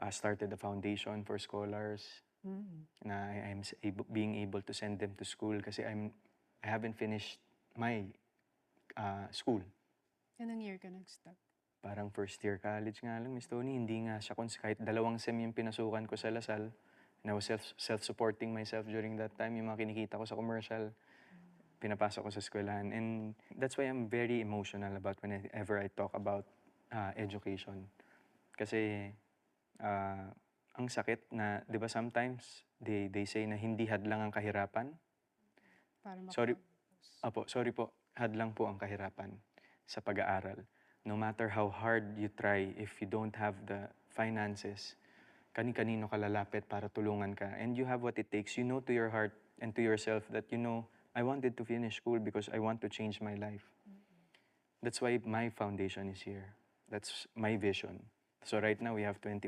uh, started a foundation for scholars Mm. na I'm able, being able to send them to school kasi I'm I haven't finished my uh, school. Anong year ka nag-stop? Parang first year college nga lang, Miss Tony. Hindi nga siya, kung kahit dalawang sem yung pinasukan ko sa Lasal. And I was self, self-supporting myself during that time. Yung mga kinikita ko sa commercial, pinapasok ko sa eskwelahan. And that's why I'm very emotional about whenever I talk about uh, education. Kasi uh, ang sakit na, di ba sometimes, they, they say na hindi hadlang ang kahirapan. Para Sorry. Apo, sorry po. Hadlang po ang kahirapan sa pag-aaral. No matter how hard you try, if you don't have the finances, kani-kanino ka lalapit para tulungan ka. And you have what it takes. You know to your heart and to yourself that, you know, I wanted to finish school because I want to change my life. That's why my foundation is here. That's my vision. So right now, we have 20